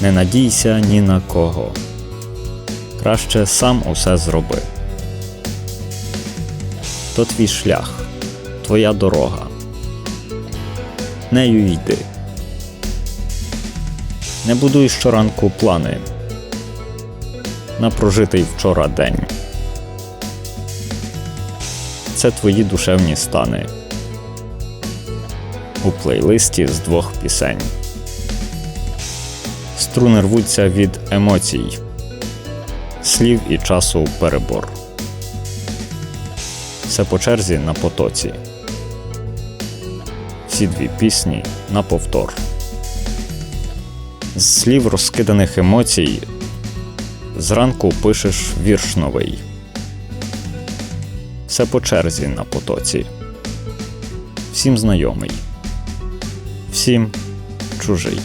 Не надійся ні на кого. Краще сам усе зроби. То твій шлях, твоя дорога. Нею йди. Не будуй щоранку плани на прожитий вчора день. Це твої душевні стани у плейлисті з двох пісень. Струни рвуться від емоцій, слів і часу перебор. Все по черзі на потоці. Всі дві пісні на повтор. З слів розкиданих емоцій зранку пишеш вірш новий. Все по черзі на потоці. Всім знайомий, всім чужий.